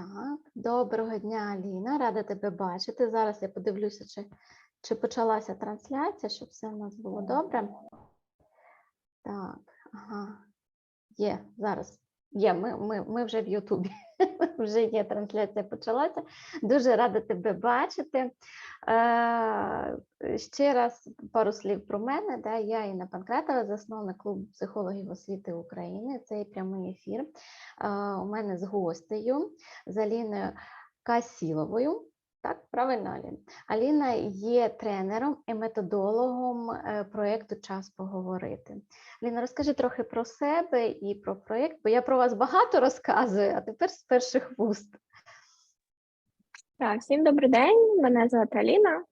Так, доброго дня, Аліна. Рада тебе бачити. Зараз я подивлюся, чи, чи почалася трансляція, щоб все в нас було добре. Так, ага. Є, зараз. Є, ми, ми, ми вже в Ютубі. Вже є трансляція почалася. Дуже рада тебе бачити. Е, ще раз пару слів про мене. Да, я Інна Панкратова, засновник клубу психологів освіти України. Це прямий ефір. Е, у мене з гостею, Заліною Касіловою. Так, правильно, Аліна. Аліна є тренером і методологом е, проєкту Час поговорити. Аліна, розкажи трохи про себе і про проєкт, бо я про вас багато розказую, а тепер з перших вуст. Так, всім добрий день. Мене звати Аліна.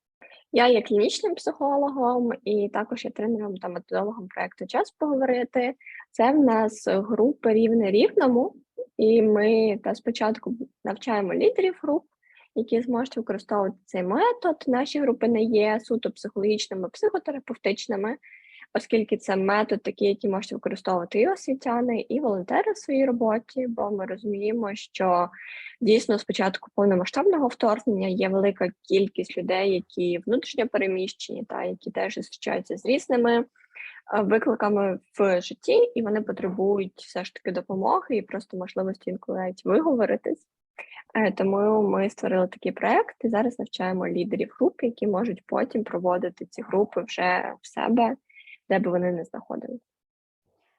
Я є клінічним психологом і також є тренером та методологом проекту Час поговорити. Це в нас групи рівне рівному, і ми та спочатку навчаємо лідерів груп, які зможуть використовувати цей метод. Наші групи не є суто психологічними, психотерапевтичними, оскільки це метод такий, який можуть використовувати і освітяни, і волонтери в своїй роботі, бо ми розуміємо, що дійсно спочатку повномасштабного вторгнення є велика кількість людей, які внутрішньо переміщені, та які теж зустрічаються з різними е, викликами в житті, і вони потребують все ж таки допомоги і просто можливості інколи навіть виговоритись. Е, Тому ми створили такий проект і зараз навчаємо лідерів груп, які можуть потім проводити ці групи вже в себе, де би вони не знаходились.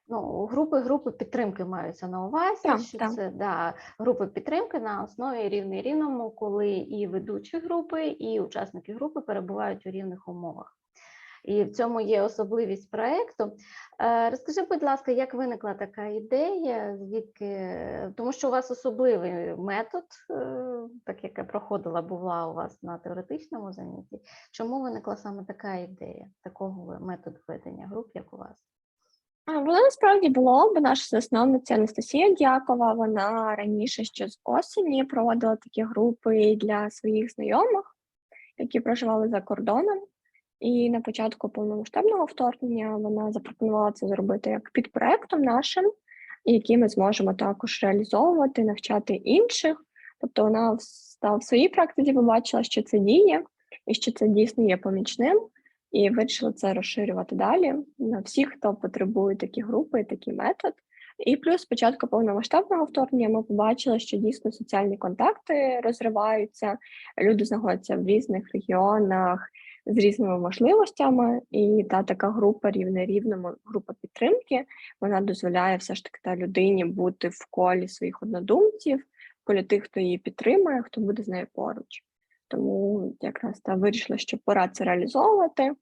Ну, групи групи підтримки маються на увазі. Так, що так. це да, групи підтримки на основі рівний рівному, коли і ведучі групи, і учасники групи перебувають у рівних умовах. І в цьому є особливість проекту. Е, Розкажи, будь ласка, як виникла така ідея? Звідки тому, що у вас особливий метод, е, так як я проходила, була у вас на теоретичному занятті. Чому виникла саме така ідея такого методу ведення груп, як у вас? Воно насправді було, бо наша засновниця Анастасія Дякова, вона раніше ще з осені проводила такі групи для своїх знайомих, які проживали за кордоном. І на початку повномасштабного вторгнення вона запропонувала це зробити як під проектом нашим, який ми зможемо також реалізовувати, навчати інших. Тобто вона в своїй практиці побачила, що це діє і що це дійсно є помічним, і вирішила це розширювати далі на всіх, хто потребує такі групи, такий метод. І плюс спочатку повномасштабного вторгнення ми побачили, що дійсно соціальні контакти розриваються, люди знаходяться в різних регіонах з різними можливостями, і та така група рівне рівному, група підтримки, вона дозволяє все ж таки та людині бути в колі своїх однодумців, в колі тих, хто її підтримує, хто буде з нею поруч. Тому якраз та вирішила, що пора це реалізовувати.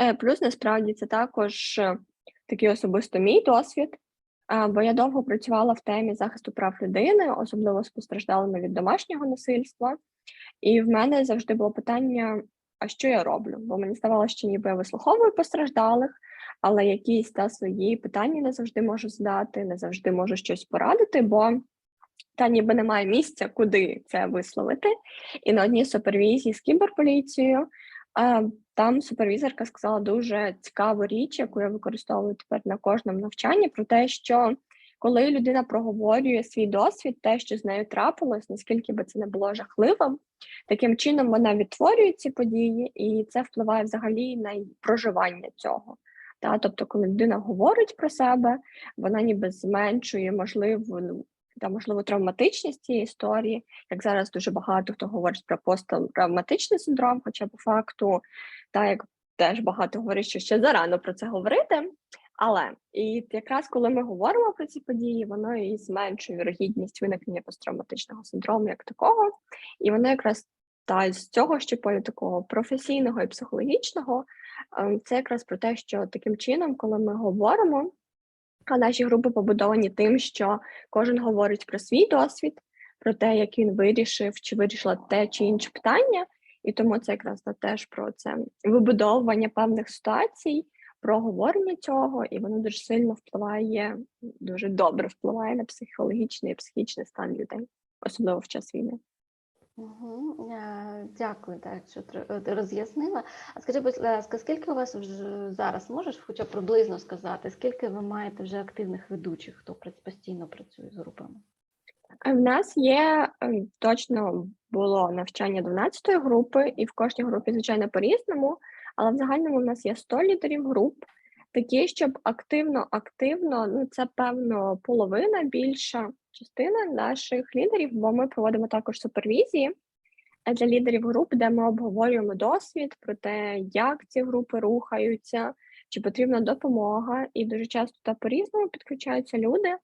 Е, Плюс насправді це також е, такий особисто мій досвід, бо я довго працювала в темі захисту прав людини, особливо з постраждалими від домашнього насильства. І в мене завжди було питання: а що я роблю? Бо мені здавалося, що ніби я вислуховую постраждалих, але якісь та свої питання не завжди можу задати, не завжди можу щось порадити, бо та ніби немає місця, куди це висловити. І на одній супервізії з кіберполіцією там супервізорка сказала дуже цікаву річ, яку я використовую тепер на кожному навчанні, про те, що коли людина проговорює свій досвід, те, що з нею трапилось, наскільки би це не було жахливим, таким чином вона відтворює ці події, і це впливає взагалі на проживання цього. Та, тобто, коли людина говорить про себе, вона ніби зменшує можливу ну, та можливо травматичність цієї історії, як зараз дуже багато хто говорить про посттравматичний синдром, хоча по факту, та як теж багато говорять, що ще зарано про це говорити. Але і якраз коли ми говоримо про ці події, воно і зменшує вірогідність виникнення посттравматичного синдрому як такого, і воно якраз та з цього ще полю такого професійного і психологічного, ем, це якраз про те, що таким чином, коли ми говоримо, а наші групи побудовані тим, що кожен говорить про свій досвід, про те, як він вирішив чи вирішила те чи інше питання, і тому це якраз теж про це вибудовування певних ситуацій, про говорення цього, і воно дуже сильно впливає, дуже добре впливає на психологічний і психічний стан людей, особливо в час війни. Угу. Дякую, так, що е, роз'яснила. А скажи, будь ласка, скільки у вас вже зараз можеш хоча б приблизно сказати, скільки ви маєте вже активних ведучих, хто постійно працює з групами? Е, В нас є точно було навчання 12 групи, і в кожній групі, звичайно, по-різному, але в загальному в нас є 100 лідерів груп, такі, щоб активно, активно, ну це певно половина більша частина наших лідерів, бо ми проводимо також супервізії для лідерів груп, де ми обговорюємо досвід про те, як ці групи рухаються, чи потрібна допомога, і дуже часто та по-різному підключаються люди.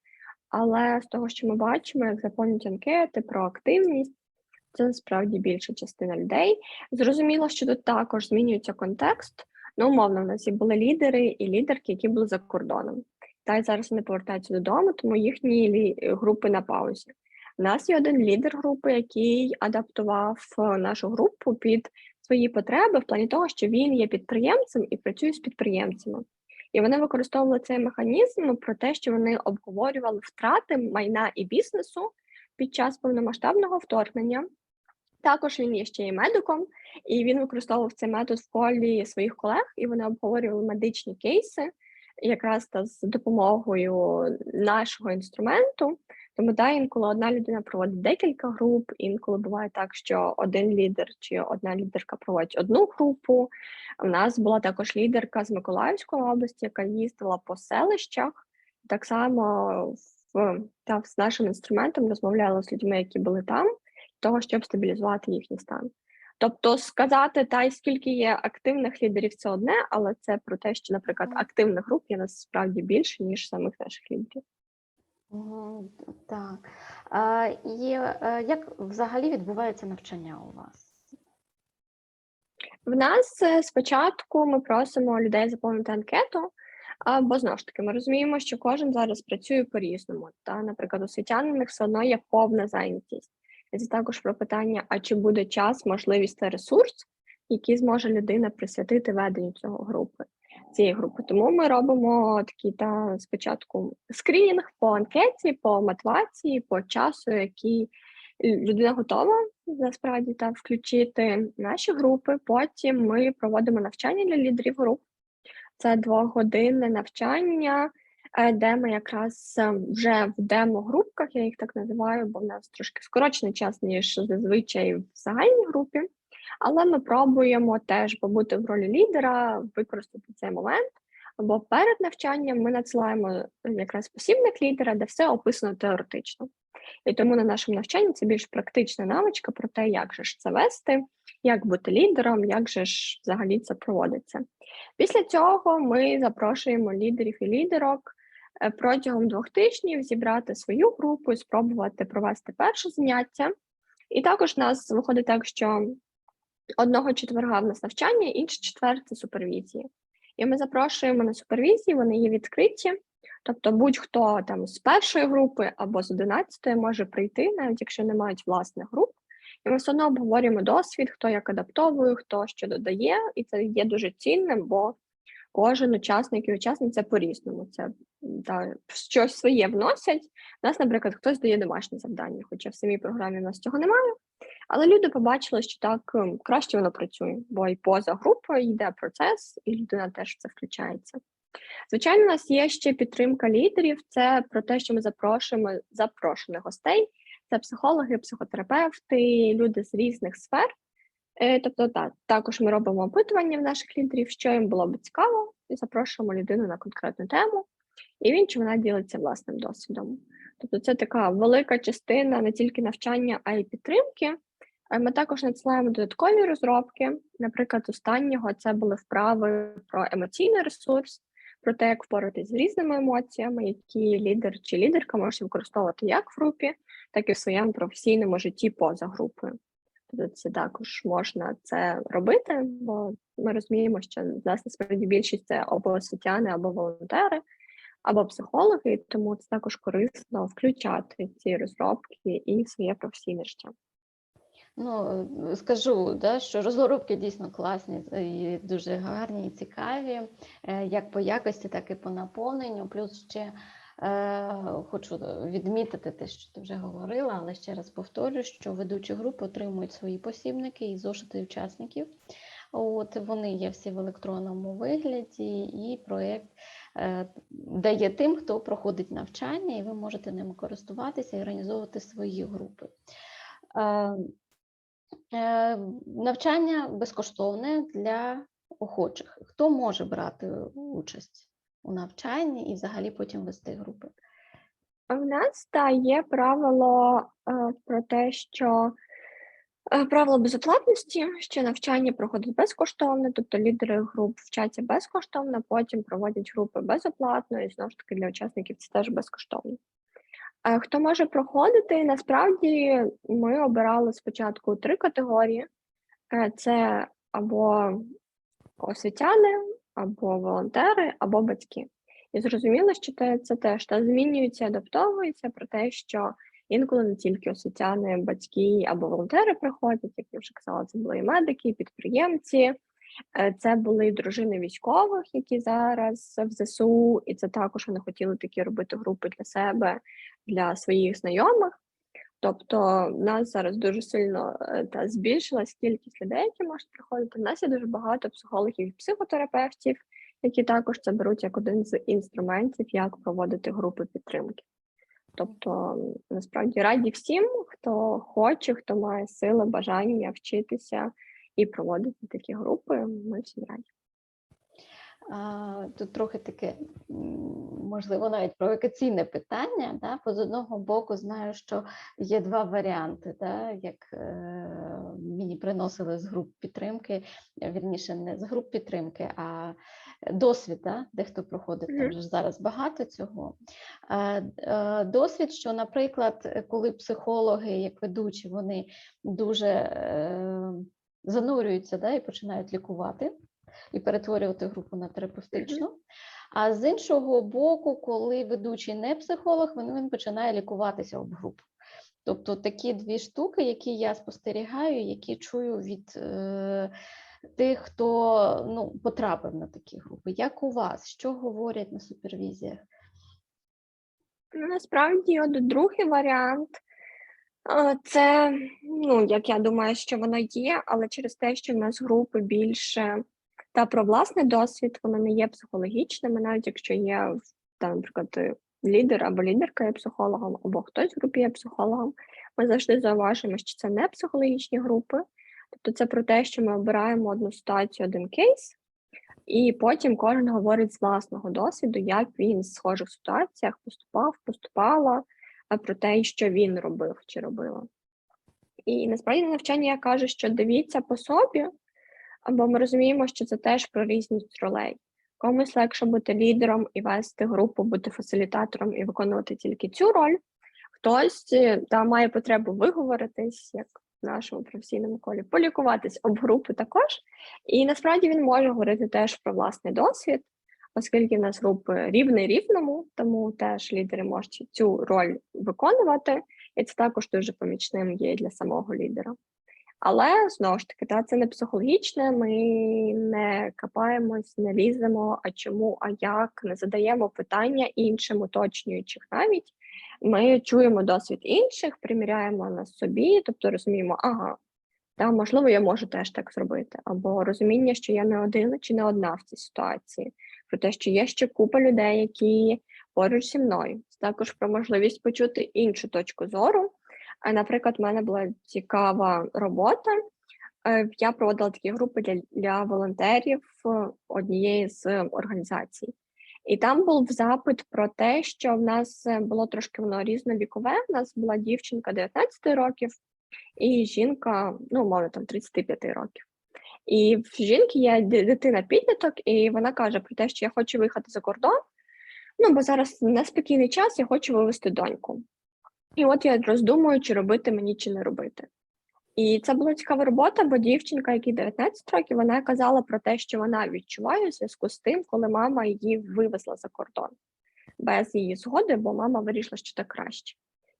Але з того, що ми бачимо, як заповнюють анкети про активність, це насправді більша частина людей. Зрозуміло, що тут також змінюється контекст. Ну, умовно, в нас і були лідери і лідерки, які були за кордоном. Та й зараз вони повертаються додому, тому їхні групи на паузі. У нас є один лідер групи, який адаптував е, нашу групу під свої потреби в плані того, що він є підприємцем і працює з підприємцями. І вони використовували цей механізм ну, про те, що вони обговорювали втрати майна і бізнесу під час повномасштабного вторгнення. Також він є ще й медиком, і він використовував цей метод в колі своїх колег, і вони обговорювали медичні кейси, якраз та з допомогою нашого інструменту. Тому да, інколи одна людина проводить декілька груп, інколи буває так, що один лідер чи одна лідерка проводить одну групу. У нас була також лідерка з Миколаївської області, яка їздила по селищах, так само в та з нашим інструментом розмовляла з людьми, які були там, того, щоб стабілізувати їхній стан. Тобто сказати, та й скільки є активних лідерів, це одне, але це про те, що, наприклад, активних груп є насправді більше, ніж самих наших лідерів. Так. І е, як взагалі відбувається навчання у вас? В нас е, спочатку ми просимо людей заповнити анкету, бо знову ж таки ми розуміємо, що кожен зараз працює по-різному. Та, наприклад, у них все одно є повна зайнятість. Це також про питання: а чи буде час, можливість та ресурс, який зможе людина присвятити веденню цього групи, цієї групи. Тому ми робимо такий та спочатку скринінг по анкеті, по мотивації, по часу, який людина готова насправді та включити наші групи. Потім ми проводимо навчання для лідерів груп. Це двогодинне навчання, де ми якраз е, вже в демо-групках, я їх так називаю, бо в нас трошки скорочений час, ніж зазвичай в загальній групі. Але ми пробуємо теж побути в ролі лідера, використати цей момент. Бо перед навчанням ми надсилаємо якраз посібник лідера, де все описано теоретично. І тому на нашому навчанні це більш практична навичка про те, як же ж це вести, як бути лідером, як же ж взагалі це проводиться. Після цього ми запрошуємо лідерів і лідерок е, протягом двох тижнів зібрати свою групу і спробувати провести перше заняття. І також у нас виходить так, що одного четверга в нас навчання, інший четвер це супервізії. І ми запрошуємо на супервізії, вони є відкриті. Тобто будь-хто там з першої групи або з одинадцятої може прийти, навіть якщо не мають власних груп, і ми все одно обговорюємо досвід, хто як адаптовує, хто що додає, і це є дуже цінним, бо кожен учасник і учасниця по-різному. Це та, щось своє вносять. У нас, наприклад, хтось дає домашнє завдання, хоча в самій програмі в нас цього немає. Але люди побачили, що так ем, краще воно працює, бо і поза групою йде процес, і людина теж в це включається. Звичайно, у нас є ще підтримка лідерів. Це про те, що ми запрошуємо запрошених гостей. Це психологи, психотерапевти, люди з різних сфер. Е, Тобто, так, також ми робимо опитування в наших лідерів, що їм було б цікаво, і запрошуємо людину на конкретну тему, і він чи вона ділиться власним досвідом. Тобто, це така велика частина не тільки навчання, а й підтримки. Е, Ми також надсилаємо додаткові розробки. Наприклад, останнього це були вправи про емоційний ресурс, про те, як впоратись з різними емоціями, які лідер чи лідерка можуть використовувати як в групі, так і в своєму професійному житті поза групою. Це також можна це робити, бо ми розуміємо, що в нас насправді більшість це або освітяни, або волонтери, або психологи, тому це також корисно включати ці розробки і своє професійне життя. Ну, е, скажу, да, що розробки дійсно класні і дуже гарні і цікаві, е, як по якості, так і по наповненню. Плюс ще е, хочу відмітити те, що ти вже говорила, але ще раз повторю, що ведучі групи отримують свої посібники і зошити учасників. От вони є всі в електронному вигляді, і проєкт е, дає тим, хто проходить навчання, і ви можете ними користуватися і організовувати свої групи. Е, е, Навчання безкоштовне для охочих. Хто може брати участь у навчанні і взагалі потім вести групи? В нас та є правило е, про те, що е, правило безоплатності, що навчання проходить безкоштовно, тобто лідери груп вчаться безкоштовно, потім проводять групи безоплатно, і знову ж таки для учасників це теж безкоштовно. Е, Хто може проходити? Насправді ми обирали спочатку три категорії: це або освітяни, або волонтери, або батьки. І зрозуміло, що те, це теж та змінюється, адаптовується про те, що інколи не тільки освітяни, батьки або волонтери приходять, як я вже казала, це були і медики, і підприємці, е, це були дружини військових, які зараз в ЗСУ, і це також вони хотіли такі робити групи для себе, для своїх знайомих. Тобто в нас зараз дуже сильно е, та збільшилась кількість людей, які можуть приходити. У нас є дуже багато психологів і психотерапевтів, які також це беруть як один з інструментів, як проводити групи підтримки. Тобто, насправді раді всім, хто хоче, хто має сили, бажання вчитися і проводити такі групи. Ми всім раді. Тут трохи таке, можливо, навіть провокаційне питання. Да? Бо з одного боку знаю, що є два варіанти, да? як е, мені приносили з груп підтримки, вірніше, не з груп підтримки, а досвід, да? де хто проходить, там ж зараз багато цього. Е, е, Досвід, що, наприклад, коли психологи, як ведучі, вони дуже е, занурюються да? і починають лікувати і перетворювати групу на терапевтичну. А з іншого боку, коли ведучий не психолог, він, він починає лікуватися об групу. Тобто такі дві штуки, які я спостерігаю, які чую від е, тих, хто ну, потрапив на такі групи. Як у вас? Що говорять на супервізіях? Насправді, от другий варіант це, ну, як я думаю, що воно є, але через те, що в нас групи більше та про власний досвід, воно не є психологічними, навіть якщо є там, наприклад, е, лідер або лідерка є психологом, або хтось в групі є психологом. Ми завжди зауважуємо, що це не психологічні групи. Тобто це про те, що ми обираємо одну ситуацію, один кейс, і потім кожен говорить з власного досвіду, як він в схожих ситуаціях поступав, поступала, про те, що він робив чи робила. І насправді на навчанні я кажу, що дивіться по собі, або ми розуміємо, що це теж про різність ролей. Комусь легше бути лідером і вести групу, бути фасилітатором і виконувати тільки цю роль. Хтось е, та має потребу виговоритись, як в нашому професійному колі, полікуватись об групи також. І насправді він може говорити теж про власний досвід, оскільки в нас групи рівний рівному, тому теж лідери можуть цю роль виконувати, і це також дуже помічним є для самого лідера. Але знову ж таки, та, це не психологічне, ми не копаємось, не ліземо, а чому, а як, не задаємо питання іншим, уточнюючих навіть. Ми чуємо досвід інших, приміряємо на собі, тобто розуміємо, ага, та, можливо, я можу теж так зробити, або розуміння, що я не один чи не одна в цій ситуації, про те, що є ще купа людей, які поруч зі мною. Також про можливість почути іншу точку зору. Наприклад, в мене була цікава робота. Е, Я проводила такі групи для, для волонтерів е, однієї з організацій. І там був запит про те, що в нас е, було трошки воно різновікове. У нас була дівчинка 19 років і жінка, ну, умовно, там 35 років. І в жінки є дитина підліток, і вона каже про те, що я хочу виїхати за кордон. Ну, бо зараз неспокійний час, я хочу вивезти доньку. І от я роздумую, чи робити мені, чи не робити. І це була цікава робота, бо дівчинка, якій 19 років, вона казала про те, що вона відчуває в зв'язку з тим, коли мама її вивезла за кордон без її згоди, бо мама вирішила, що так краще.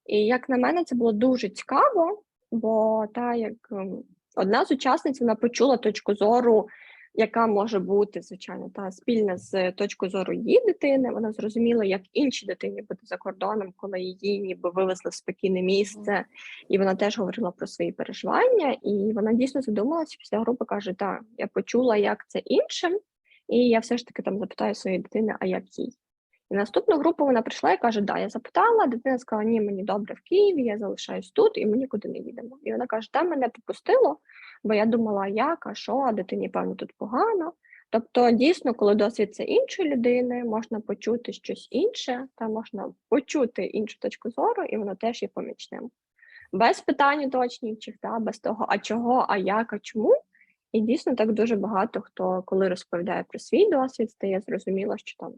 І як на мене, це було дуже цікаво, бо та як ем, одна з учасниць вона почула точку зору, яка може бути, звичайно, та спільна з точкою зору її дитини. Вона зрозуміла, як іншій дитині бути за кордоном, коли її ніби вивезли в спокійне місце, і вона теж говорила про свої переживання. І вона дійсно задумалася після групи. каже: Так, я почула, як це іншим, і я все ж таки там запитаю своєї дитини, а як їй. І наступну групу вона прийшла і каже: Да, я запитала. Дитина сказала, ні, мені добре в Києві, я залишаюсь тут, і ми нікуди не їдемо. І вона каже, там мене попустило, бо я думала, як, а що, а дитині, певно, тут погано. Тобто, дійсно, коли досвід це іншої людини, можна почути щось інше, та можна почути іншу точку зору, і воно теж є помічним. Без питань уточнюючих, та, без того, а чого, а як, а чому. І дійсно так дуже багато хто, коли розповідає про свій досвід, стає зрозуміло, що там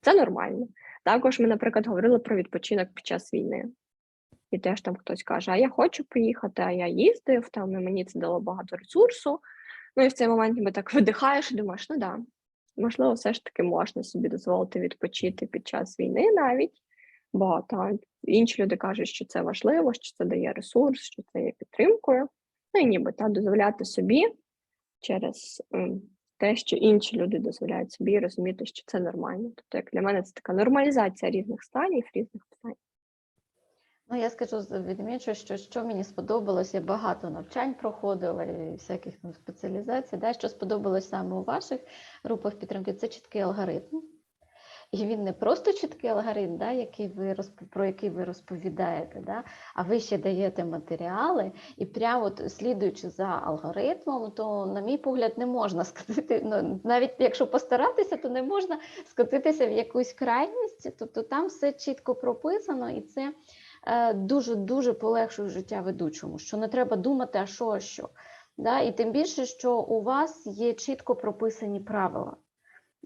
це нормально. Також ми, наприклад, говорили про відпочинок під час війни. І теж там хтось каже, а я хочу поїхати, а я їздив, там і мені це дало багато ресурсу. Ну і в цей момент ніби так видихаєш і думаєш, ну да, можливо, все ж таки можна собі дозволити відпочити під час війни навіть, бо та, інші люди кажуть, що це важливо, що це дає ресурс, що це є підтримкою. Ну і ніби та, дозволяти собі через те, що інші люди дозволяють собі розуміти, що це нормально. Тобто, як для мене, це така нормалізація різних станів, різних питань. Ну, я скажу, відмічу, що що мені сподобалось, я багато навчань проходила і всяких там спеціалізацій. Да, що сподобалось саме у ваших групах підтримки, це чіткий алгоритм. І він не просто чіткий алгоритм, да, який ви розп... про який ви розповідаєте, да, а ви ще даєте матеріали, і прямо от, слідуючи за алгоритмом, то, на мій погляд, не можна скотити, ну, навіть якщо постаратися, то не можна скотитися в якусь крайність, тобто там все чітко прописано, і це е, дуже-дуже полегшує життя ведучому, що не треба думати, а що, а що. Да? І тим більше, що у вас є чітко прописані правила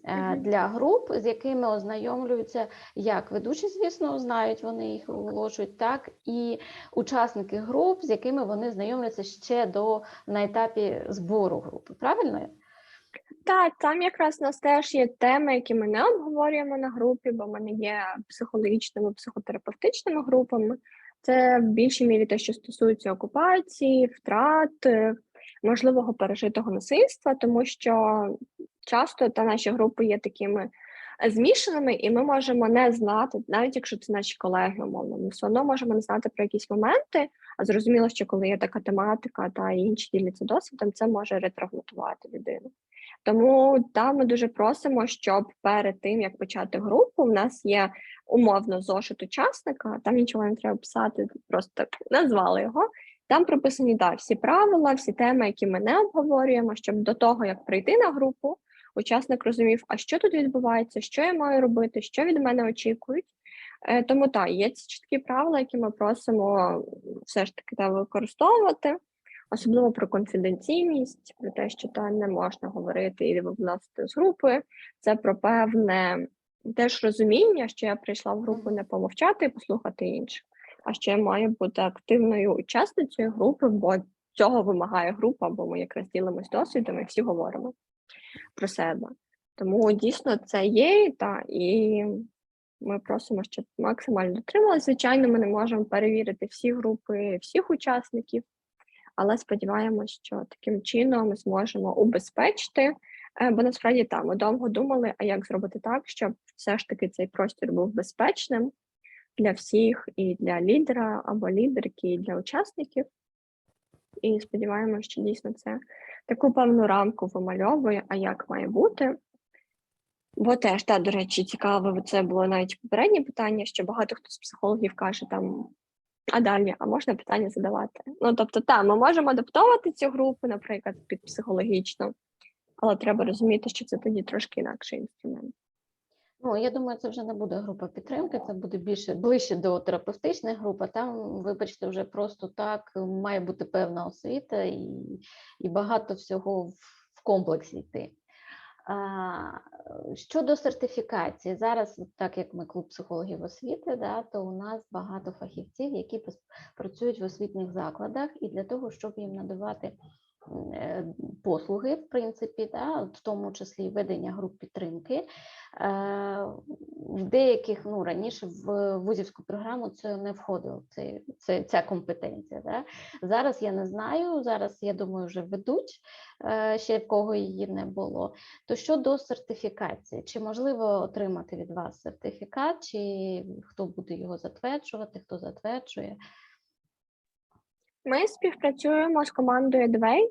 е, для груп, з якими ознайомлюються як ведучі, звісно, знають, вони їх оголошують, так і учасники груп, з якими вони знайомляться ще до на етапі збору групи. Правильно? Так, там якраз у нас теж є теми, які ми не обговорюємо на групі, бо в мене є психологічними, психотерапевтичними групами. Це в більшій мірі те, що стосується окупації, втрат, е, можливого пережитого насильства, тому що часто та наші групи є такими змішаними, і ми можемо не знати, навіть якщо це наші колеги, умовно, ми все одно можемо не знати про якісь моменти, а зрозуміло, що коли є така тематика та інші діляться досвідом, це може ретравматувати людину. Тому там ми дуже просимо, щоб перед тим як почати групу, в нас є умовно зошит учасника, там нічого не треба писати, просто назвали його. Там прописані да, всі правила, всі теми, які ми не обговорюємо, щоб до того, як прийти на групу, учасник розумів, а що тут відбувається, що я маю робити, що від мене очікують. Е, Тому так, є ці чіткі правила, які ми просимо все ж таки та, використовувати особливо про конфіденційність, про те, що та не можна говорити і вносити з групи. Це про певне теж розуміння, що я прийшла в групу не помовчати і послухати інших, а що я маю бути активною учасницею групи, бо цього вимагає група, бо ми якраз ділимось досвідом і всі говоримо про себе. Тому дійсно це є, та і ми просимо, щоб максимально дотрималися. Звичайно, ми не можемо перевірити всі групи, всіх учасників але сподіваємось, що таким чином ми зможемо убезпечити. е, Бо насправді там ми довго думали, а як зробити так, щоб все ж таки цей простір був безпечним для всіх, і для лідера або лідерки, і для учасників. І сподіваємося, що дійсно це таку певну рамку вимальовує, а як має бути. Бо теж, та, до речі, цікаво, це було навіть попереднє питання, що багато хто з психологів каже там. А далі, а можна питання задавати? Ну тобто, так, ми можемо адаптовувати цю групу, наприклад, під психологічну, але треба розуміти, що це тоді трошки інакший інструмент. Ну, я думаю, це вже не буде група підтримки, це буде більше ближче до терапевтичних груп, а там, вибачте, вже просто так має бути певна освіта і, і багато всього в комплексі йти. А, щодо сертифікації, зараз, так як ми клуб психологів освіти, да, то у нас багато фахівців, які працюють в освітніх закладах, і для того, щоб їм надавати е, послуги, в принципі, да, в тому числі ведення груп підтримки. Е, В деяких ну раніше в вузівську програму це не входило. Це, це ця компетенція. Да? Зараз я не знаю. Зараз я думаю, вже ведуть е, ще в кого її не було. То щодо сертифікації, чи можливо отримати від вас сертифікат, чи хто буде його затверджувати, хто затверджує? Ми співпрацюємо з командою Двей.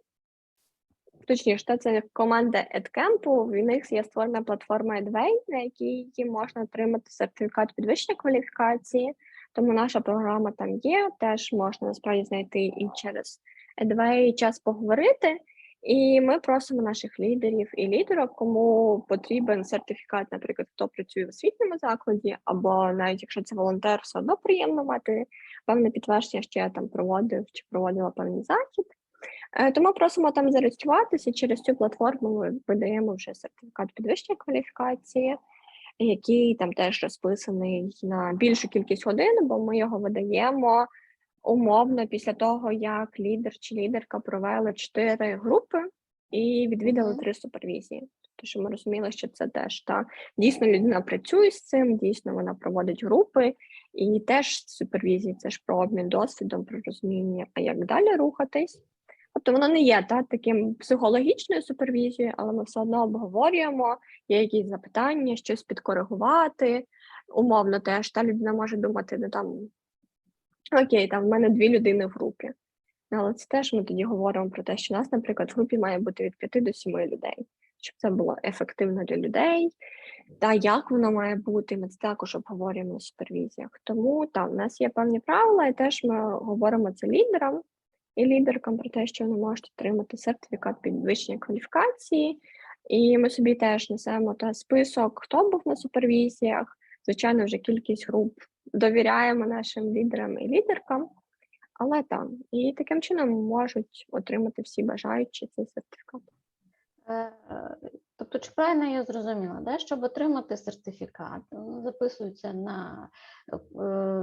точніше, це команда EdCamp, в них є створена платформа Edway, на якій можна отримати сертифікат підвищення кваліфікації. Тому наша програма там є. Теж можна насправді знайти і через Edway час поговорити. І ми просимо наших лідерів і лідерок, кому потрібен сертифікат, наприклад, хто працює в освітньому закладі, або навіть якщо це волонтер, все одно приємно мати певне підтвердження, що я там проводив чи проводила певний захід. Е, Тому просимо там зареєструватися. Через цю платформу ми видаємо вже сертифікат підвищення кваліфікації, який там теж розписаний на більшу кількість годин, бо ми його видаємо умовно після того, як лідер чи лідерка провели чотири групи і відвідали три супервізії. Тобто, що ми розуміли, що це теж та дійсно людина працює з цим, дійсно вона проводить групи, і теж супервізії це ж про обмін досвідом, про розуміння, а як далі рухатись. Тобто воно не є та, таким психологічною супервізією, але ми все одно обговорюємо, є якісь запитання, щось підкоригувати. Умовно теж та людина може думати, ну там окей, там в мене дві людини в групі. Але це теж ми тоді говоримо про те, що у нас, наприклад, в групі має бути від 5 до 7 людей, щоб це було ефективно для людей. Та як воно має бути, ми це також обговорюємо на супервізіях. Тому там в нас є певні правила, і теж ми говоримо це лідерам і лідеркам про те, що вони можуть отримати сертифікат підвищення кваліфікації. І ми собі теж несемо та список, хто був на супервізіях. Звичайно, вже кількість груп довіряємо нашим лідерам і лідеркам, але там і таким чином можуть отримати всі бажаючі цей сертифікат. Е, Тобто, чи правильно я зрозуміла, да? щоб отримати сертифікат, ну, записуються на е,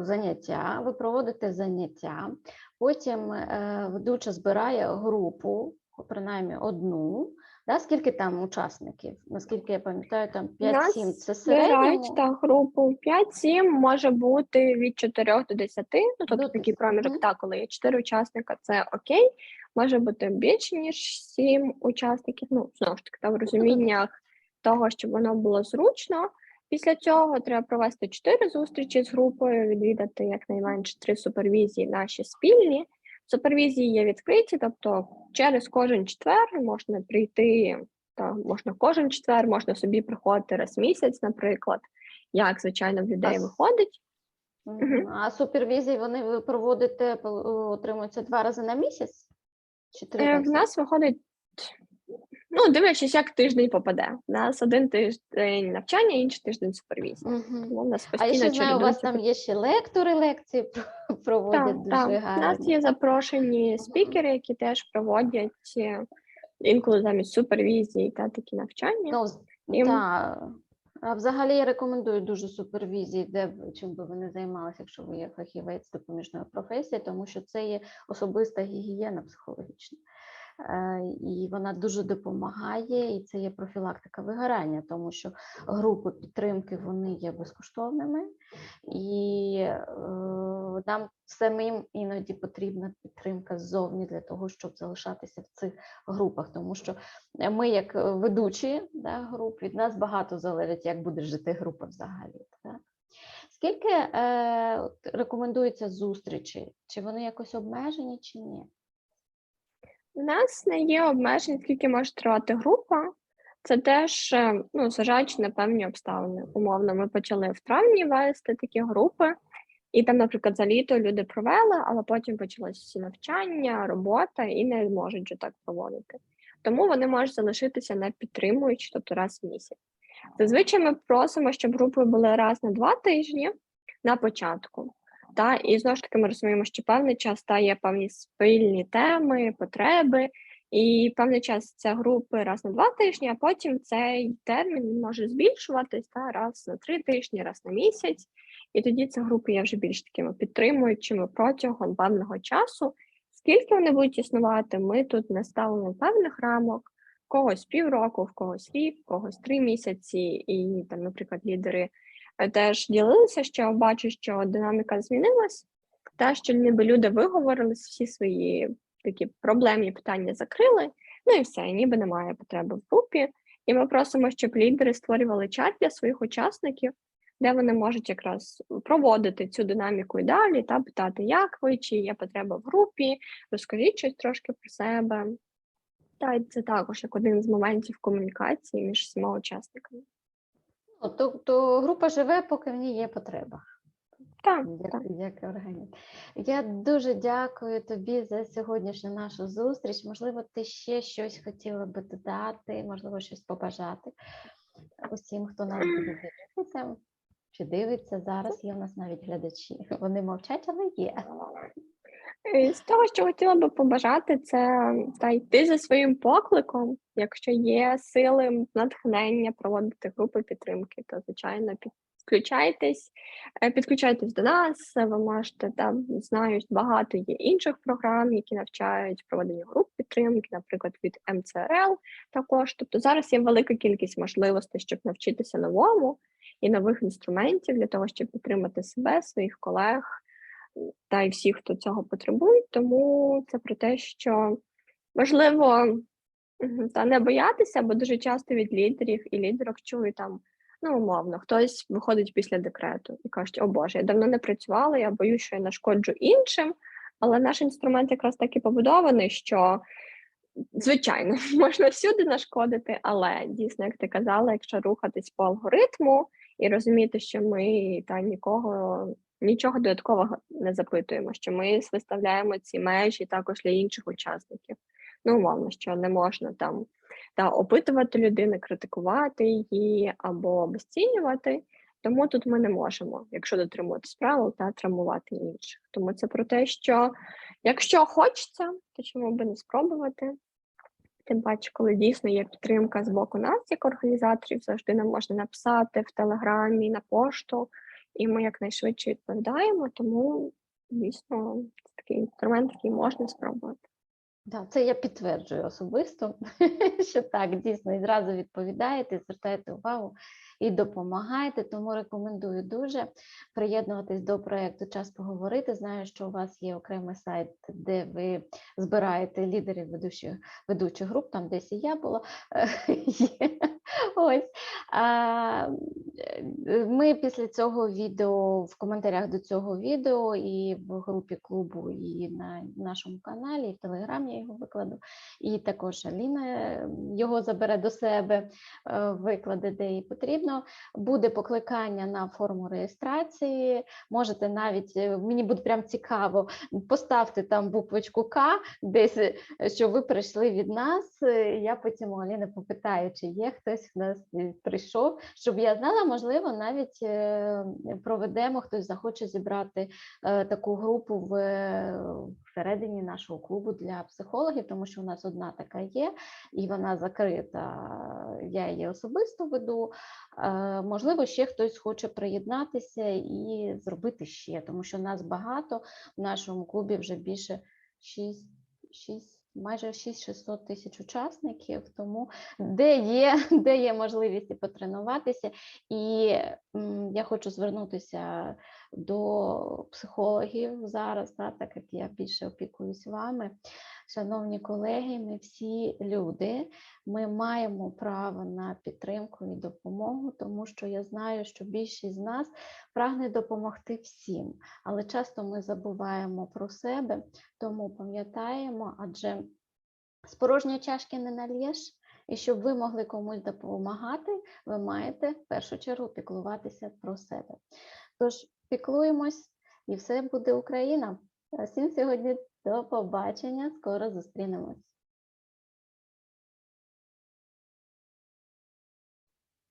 заняття, ви проводите заняття, потім е, ведуча збирає групу, принаймні одну. Да? Скільки там учасників? Наскільки я пам'ятаю, там 5-7 це середньо. та групу 5-7, може бути від 4 до 10, ну тобто такий 10, проміжок, мгм. так, коли є 4 учасника, це окей. Може бути більше, ніж 7 учасників. Ну, знову ж таки, та в розуміннях того, щоб воно було зручно. Після цього треба провести 4 зустрічі з групою, відвідати якнайменше 3 супервізії наші спільні. Супервізії є відкриті, тобто через кожен четвер можна прийти, та можна кожен четвер, можна собі приходити раз в місяць, наприклад, як звичайно в людей а виходить. А супервізії вони ви проводите, пол- отримуються два рази на місяць? Чи три рази? В нас виходить, ну, дивлячись, як тиждень попаде. У нас один тиждень навчання, інший тиждень супервізії. Мгм. Тому в нас А я ще знаю, у вас там є ще лектори лекції проводять Так, дуже так. У нас є запрошені спікери, які теж проводять е, інколи замість супервізії та такі навчання. Ну, І м- та. А взагалі я рекомендую дуже супервізії, де б чим би ви не займалися, якщо ви є фахівець допоміжної професії, тому що це є особиста гігієна психологічна. Е, І вона дуже допомагає, і це є профілактика вигорання, тому що групи підтримки вони є безкоштовними, і е, нам самим іноді потрібна підтримка ззовні для того, щоб залишатися в цих групах, тому що ми, як е, ведучі да, груп, від нас багато залежить, як буде жити група взагалі. Так? Скільки е, рекомендується зустрічі? Чи вони якось обмежені, чи ні? У нас не є обмежень, скільки може тривати група. Це теж, е, ну, зважаючи на певні обставини. Умовно, ми почали в травні вести такі групи, і там, наприклад, за літо люди провели, але потім почалося навчання, робота, і не можуть вже так проводити. Тому вони можуть залишитися не підтримуючи, тобто раз в місяць. Зазвичай ми просимо, щоб групи були раз на два тижні на початку. Та, і знову ж таки ми розуміємо, що певний час та є певні спільні теми, потреби, і певний час це групи раз на два тижні, а потім цей термін може збільшуватись та раз на три тижні, раз на місяць. І тоді ці групи є вже більш такими підтримуючими протягом певного часу. Скільки вони будуть існувати, ми тут не ставимо певних рамок, в когось півроку, в когось рік, в когось три місяці, і там, наприклад, лідери теж ділилися, що бачу, що динаміка змінилась, та що ніби люди виговорились, всі свої такі проблемні питання закрили, ну і все, ніби немає потреби в групі. І ми просимо, щоб лідери створювали чат для своїх учасників, де вони можуть якраз проводити цю динаміку і далі та питати, як ви, чи є потреба в групі, розкажіть щось трошки про себе. Та це також як один з моментів комунікації між всіма учасниками. Ну, то, то група живе, поки в ній є потреба. Так, Як, так. як організм. Я дуже дякую тобі за сьогоднішню нашу зустріч. Можливо, ти ще щось хотіла би додати, можливо, щось побажати усім, хто нас буде дивитися. Чи дивиться зараз? Є в нас навіть глядачі. Вони мовчать, але є. З того, що хотіла би побажати, це та йти за своїм покликом. Якщо є сили, натхнення проводити групи підтримки, то звичайно підключайтесь, е, підключайтесь до нас. Ви можете там знаю, багато є інших програм, які навчають проведенню груп підтримки, наприклад, від МЦРЛ також. Тобто зараз є велика кількість можливостей, щоб навчитися новому і нових інструментів для того, щоб підтримати себе, своїх колег та й всіх, хто цього потребує. Тому це про те, що важливо та не боятися, бо дуже часто від лідерів і лідерок чую там. Ну, умовно, хтось виходить після декрету і кажуть, о Боже, я давно не працювала, я боюсь, що я нашкоджу іншим. Але наш інструмент якраз так і побудований, що звичайно можна всюди нашкодити, але дійсно, як ти казала, якщо рухатись по алгоритму і розуміти, що ми та нікого нічого додаткового не запитуємо, що ми виставляємо ці межі також для інших учасників. Ну, умовно, що не можна там та опитувати людину, критикувати її або обесцінювати. Тому тут ми не можемо, якщо дотримуватись правил, та травмувати інших. Тому це про те, що якщо хочеться, то чому би не спробувати? Тим паче, коли дійсно є підтримка з боку нас, як організаторів, завжди нам можна написати в телеграмі, на пошту, і ми якнайшвидше відповідаємо. Тому дійсно це такий інструмент, який можна спробувати. Да, це я підтверджую особисто, що так, дійсно, і зразу відповідаєте, звертаєте увагу і допомагаєте. Тому рекомендую дуже приєднуватись до проєкту Час поговорити. Знаю, що у вас є окремий сайт, де ви збираєте лідерів ведучих, ведучих груп, там десь і я була. є. Ось. Е, Ми після цього відео в коментарях до цього відео і в групі клубу, і на нашому каналі, і в Телеграмі я його викладу. І також Аліна е, його забере до себе, е, викладе, де їй потрібно. Буде покликання на форму реєстрації. Можете навіть, мені буде прям цікаво, поставте там буквочку К, десь, що ви прийшли від нас. Я потім у Аліни попитаю, чи є хтось в нас е, прийшов, щоб я знала, можливо, навіть е, проведемо, хтось захоче зібрати е, таку групу в, всередині нашого клубу для психологів, тому що у нас одна така є, і вона закрита. Я її особисто веду. Можливо, ще хтось хоче приєднатися і зробити ще, тому що нас багато в нашому клубі вже більше 6, 6 майже 6-600 тисяч учасників, тому де є, де є можливість потренуватися. І я хочу звернутися до психологів зараз, та, так як я більше опікуюсь вами. Шановні колеги, ми всі люди, ми маємо право на підтримку і допомогу, тому що я знаю, що більшість з нас прагне допомогти всім, але часто ми забуваємо про себе, тому пам'ятаємо, адже з порожньої чашки не нальєш, і щоб ви могли комусь допомагати, ви маєте в першу чергу піклуватися про себе. Тож піклуємось, і все буде Україна. Всім сьогодні до побачення, скоро зустрінемось.